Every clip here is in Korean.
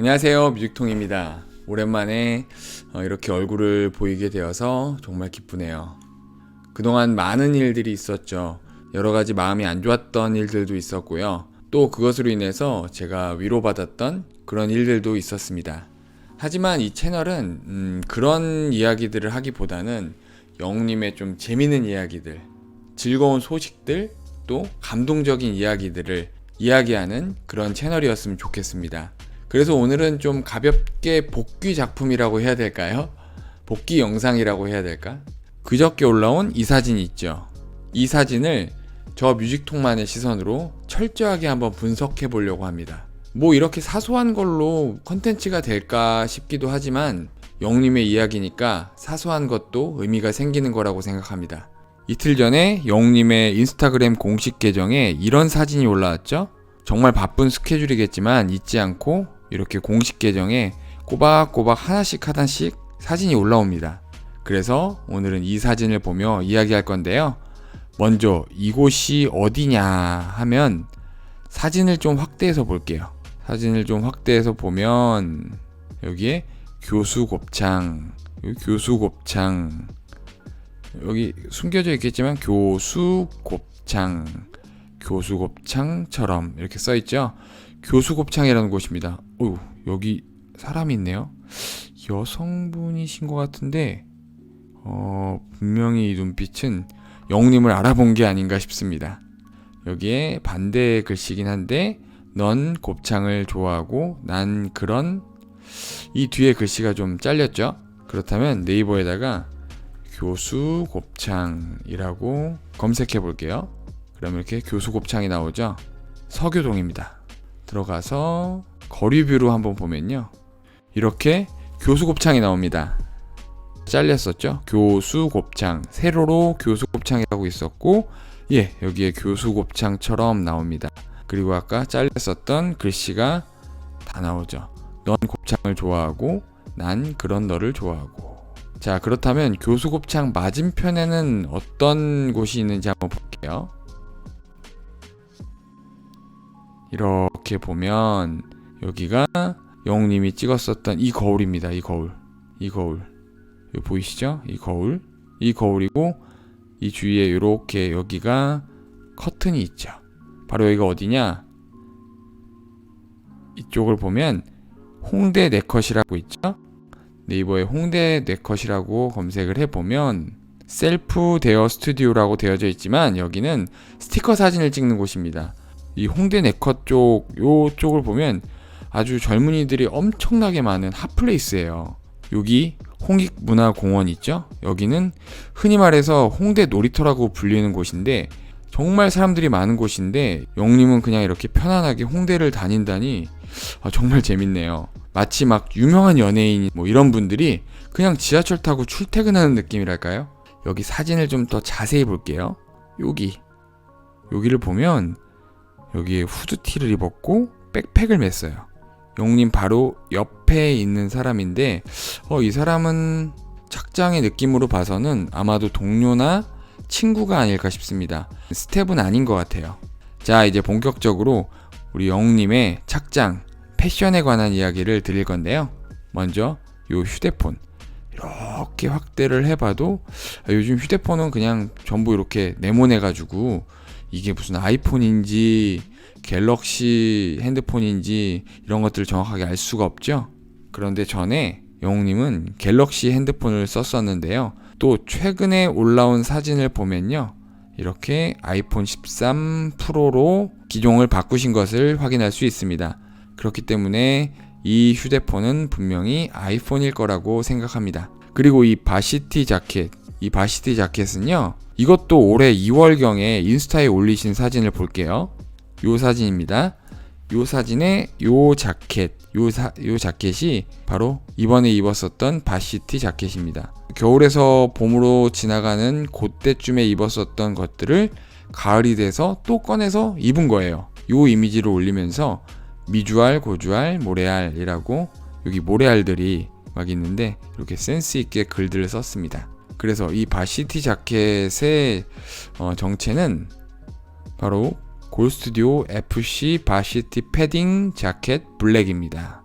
안녕하세요. 뮤직통입니다. 오랜만에 어, 이렇게 얼굴을 보이게 되어서 정말 기쁘네요. 그동안 많은 일들이 있었죠. 여러 가지 마음이 안 좋았던 일들도 있었고요. 또 그것으로 인해서 제가 위로받았던 그런 일들도 있었습니다. 하지만 이 채널은 음, 그런 이야기들을 하기보다는 영님의 좀 재밌는 이야기들 즐거운 소식들 또 감동적인 이야기들을 이야기하는 그런 채널이었으면 좋겠습니다. 그래서 오늘은 좀 가볍게 복귀 작품이라고 해야 될까요? 복귀 영상이라고 해야 될까? 그저께 올라온 이 사진 있죠. 이 사진을 저 뮤직통만의 시선으로 철저하게 한번 분석해 보려고 합니다. 뭐 이렇게 사소한 걸로 컨텐츠가 될까 싶기도 하지만 영님의 이야기니까 사소한 것도 의미가 생기는 거라고 생각합니다. 이틀 전에 영님의 인스타그램 공식 계정에 이런 사진이 올라왔죠? 정말 바쁜 스케줄이겠지만 잊지 않고 이렇게 공식 계정에 꼬박꼬박 하나씩 하나씩 사진이 올라옵니다. 그래서 오늘은 이 사진을 보며 이야기할 건데요. 먼저 이곳이 어디냐 하면 사진을 좀 확대해서 볼게요. 사진을 좀 확대해서 보면 여기에 교수 곱창, 여기 교수 곱창, 여기 숨겨져 있겠지만 교수 곱창, 교수 곱창처럼 이렇게 써 있죠. 교수 곱창이라는 곳입니다. 오, 여기 사람이 있네요. 여성분이신 것 같은데, 어, 분명히 이 눈빛은 영님을 알아본 게 아닌가 싶습니다. 여기에 반대 글씨긴 한데, 넌 곱창을 좋아하고 난 그런 이 뒤에 글씨가 좀 잘렸죠? 그렇다면 네이버에다가 교수 곱창이라고 검색해 볼게요. 그러면 이렇게 교수 곱창이 나오죠? 서교동입니다. 들어가서 거리뷰로 한번 보면요. 이렇게 교수 곱창이 나옵니다. 잘렸었죠? 교수 곱창. 세로로 교수 곱창이라고 있었고, 예, 여기에 교수 곱창처럼 나옵니다. 그리고 아까 잘렸었던 글씨가 다 나오죠. 넌 곱창을 좋아하고, 난 그런 너를 좋아하고. 자, 그렇다면 교수 곱창 맞은편에는 어떤 곳이 있는지 한번 볼게요. 이렇게 보면 여기가 영웅님이 찍었었던 이 거울입니다. 이 거울. 이 거울. 여기 보이시죠? 이 거울. 이 거울이고 이 주위에 이렇게 여기가 커튼이 있죠. 바로 여기가 어디냐? 이쪽을 보면 홍대 네컷이라고 있죠? 네이버에 홍대 네컷이라고 검색을 해보면 셀프 대여 스튜디오라고 되어져 있지만 여기는 스티커 사진을 찍는 곳입니다. 이 홍대 네컷 쪽, 요 쪽을 보면 아주 젊은이들이 엄청나게 많은 핫플레이스예요. 여기 홍익문화공원 있죠? 여기는 흔히 말해서 홍대 놀이터라고 불리는 곳인데 정말 사람들이 많은 곳인데 영님은 그냥 이렇게 편안하게 홍대를 다닌다니 아, 정말 재밌네요. 마치 막 유명한 연예인 뭐 이런 분들이 그냥 지하철 타고 출퇴근하는 느낌이랄까요? 여기 사진을 좀 더 자세히 볼게요. 여기 여기를 보면 여기에 후드티를 입었고 백팩을 맸어요. 용님 바로 옆에 있는 사람인데 어, 이 사람은 착장의 느낌으로 봐서는 아마도 동료나 친구가 아닐까 싶습니다. 스텝은 아닌 것 같아요. 자 이제 본격적으로 우리 영웅님의 착장, 패션에 관한 이야기를 드릴 건데요. 먼저 요 휴대폰 이렇게 확대를 해봐도 아, 요즘 휴대폰은 그냥 전부 이렇게 네모내가지고 이게 무슨 아이폰인지 갤럭시 핸드폰인지 이런 것들을 정확하게 알 수가 없죠. 그런데 전에 영웅님은 갤럭시 핸드폰을 썼었는데요. 또 최근에 올라온 사진을 보면요. 이렇게 아이폰 13 프로로 기종을 바꾸신 것을 확인할 수 있습니다. 그렇기 때문에 이 휴대폰은 분명히 아이폰일 거라고 생각합니다. 그리고 이 바시티 자켓, 이 바시티 자켓은요. 이것도 올해 2월경에 인스타에 올리신 사진을 볼게요. 요 사진입니다. 요 사진에 요 자켓, 요, 사, 요 자켓이 바로 이번에 입었었던 바시티 자켓입니다. 겨울에서 봄으로 지나가는 그때쯤에 입었었던 것들을 가을이 돼서 또 꺼내서 입은 거예요. 요 이미지를 올리면서 미주알, 고주알, 모래알이라고 여기 모래알들이 막 있는데 이렇게 센스 있게 글들을 썼습니다. 그래서 이 바시티 자켓의 어, 정체는 바로 골스튜디오 FC 바시티 패딩 자켓 블랙입니다.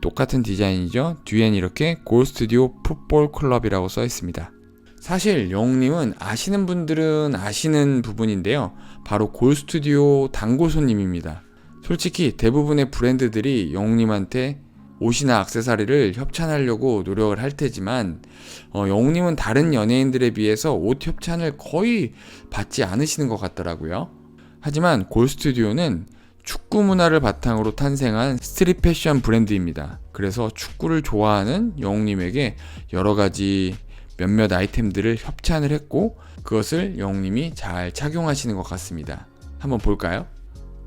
똑같은 디자인이죠. 뒤엔 이렇게 골스튜디오 풋볼 클럽이라고 써 있습니다. 사실 영웅님은 아시는 분들은 아시는 부분인데요. 바로 골스튜디오 단골 손님입니다. 솔직히 대부분의 브랜드들이 영웅님한테 옷이나 액세서리를 협찬하려고 노력을 할 테지만 어, 영웅님은 다른 연예인들에 비해서 옷 협찬을 거의 받지 않으시는 것 같더라고요. 하지만 골스튜디오는 축구 문화를 바탕으로 탄생한 스트릿 패션 브랜드입니다. 그래서 축구를 좋아하는 영웅님에게 여러 가지 몇몇 아이템들을 협찬을 했고 그것을 영웅님이 잘 착용하시는 것 같습니다. 한번 볼까요?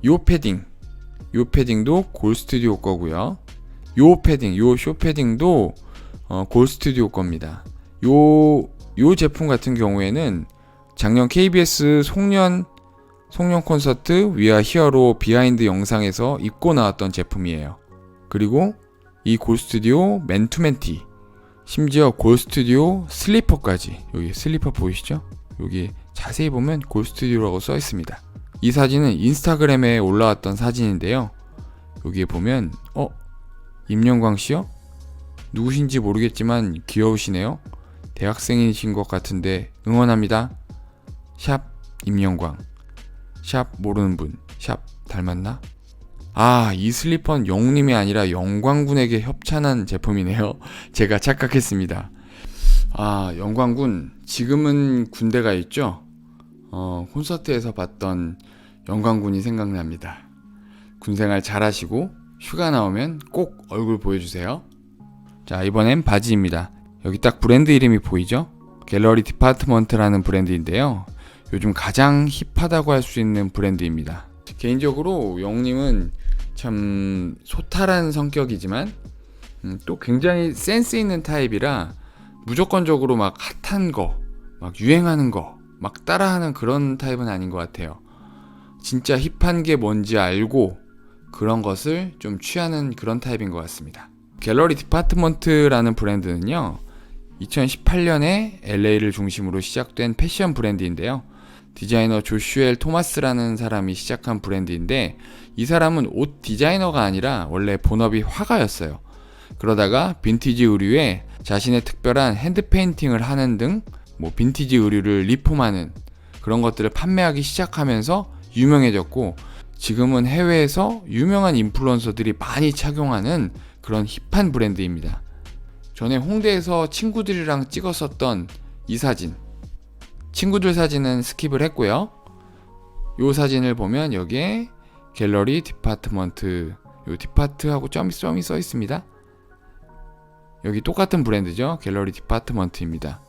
요 패딩, 요 패딩도 골스튜디오 거고요. 요 패딩, 요 쇼 패딩도 어, 골 스튜디오 겁니다. 요, 요 제품 같은 경우에는 작년 KBS 송년 송년 콘서트 위아 히어로 비하인드 영상에서 입고 나왔던 제품이에요. 그리고 이 골 스튜디오 맨투맨 티 심지어 골 스튜디오 슬리퍼까지 여기 슬리퍼 보이시죠? 여기 자세히 보면 골 스튜디오라고 써 있습니다. 이 사진은 인스타그램에 올라왔던 사진인데요. 여기에 보면 어 임영광 씨요? 누구신지 모르겠지만 귀여우시네요. 대학생이신 것 같은데 응원합니다. 샵 임영광. 샵 모르는 분. 샵 닮았나? 아, 이 슬리퍼는 영웅님이 아니라 영광군에게 협찬한 제품이네요. 제가 착각했습니다. 아, 영광군. 지금은 군대가 있죠? 어, 콘서트에서 봤던 영광군이 생각납니다. 군생활 잘하시고 휴가 나오면 꼭 얼굴 보여주세요. 자, 이번엔 바지입니다. 여기 딱 브랜드 이름이 보이죠? 갤러리 디파트먼트라는 브랜드인데요. 요즘 가장 힙하다고 할 수 있는 브랜드입니다. 개인적으로 영님은 참 소탈한 성격이지만 음, 또 굉장히 센스 있는 타입이라 무조건적으로 막 핫한 거, 막 유행하는 거, 막 따라하는 그런 타입은 아닌 것 같아요. 진짜 힙한 게 뭔지 알고 그런 것을 좀 취하는 그런 타입인 것 같습니다. 갤러리 디파트먼트라는 브랜드는요, 2018년에 LA를 중심으로 시작된 패션 브랜드인데요. 디자이너 조슈엘 토마스라는 사람이 시작한 브랜드인데 이 사람은 옷 디자이너가 아니라 원래 본업이 화가였어요. 그러다가 빈티지 의류에 자신의 특별한 핸드 페인팅을 하는 등 뭐 빈티지 의류를 리폼하는 그런 것들을 판매하기 시작하면서 유명해졌고 지금은 해외에서 유명한 인플루언서들이 많이 착용하는 그런 힙한 브랜드입니다. 전에 홍대에서 친구들이랑 찍었었던 이 사진 친구들 사진은 스킵을 했고요. 요 사진을 보면 여기에 갤러리 디파트먼트 요 디파트하고 점이 점이 써 있습니다. 여기 똑같은 브랜드죠. 갤러리 디파트먼트입니다.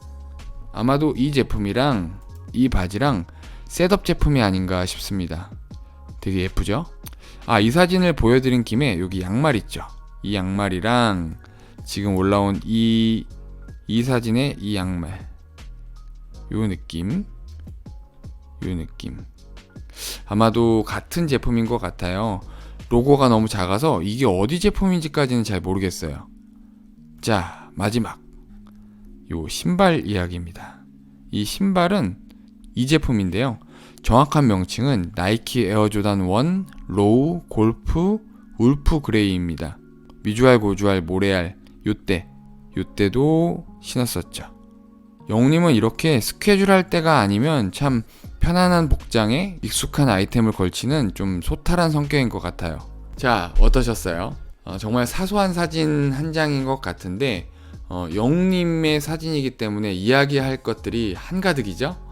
아마도 이 제품이랑 이 바지랑 셋업 제품이 아닌가 싶습니다. 되게 예쁘죠? 아, 이 사진을 보여드린 김에 여기 양말 있죠. 이 양말이랑 지금 올라온 이, 이 사진의 이 양말. 요 느낌. 요 느낌. 아마도 같은 제품인 것 같아요. 로고가 너무 작아서 이게 어디 제품인지까지는 잘 모르겠어요. 자, 마지막. 요 신발 이야기입니다. 이 신발은 이 제품인데요. 정확한 명칭은 나이키 에어 조단 1 로우 골프 울프 그레이입니다. 미주알 고주알 모래알 요때 요때도 신었었죠. 영님은 이렇게 스케줄 할 때가 아니면 참 편안한 복장에 익숙한 아이템을 걸치는 좀 소탈한 성격인 것 같아요. 자, 어떠셨어요? 어, 정말 사소한 사진 한 장인 것 같은데 어, 영님의 사진이기 때문에 이야기할 것들이 한가득이죠.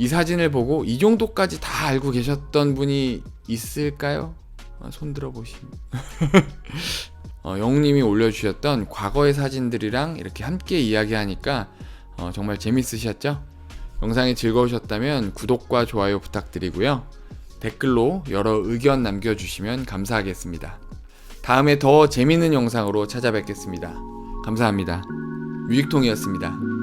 이 사진을 보고 이 정도까지 다 알고 계셨던 분이 있을까요? 아, 손 들어 보시면 어, 영님이 올려주셨던 과거의 사진들이랑 이렇게 함께 이야기하니까 어, 정말 재밌으셨죠? 영상이 즐거우셨다면 구독과 좋아요 부탁드리고요. 댓글로 여러 의견 남겨주시면 감사하겠습니다. 다음에 더 재밌는 영상으로 찾아뵙겠습니다. 감사합니다. 뮤직통이었습니다.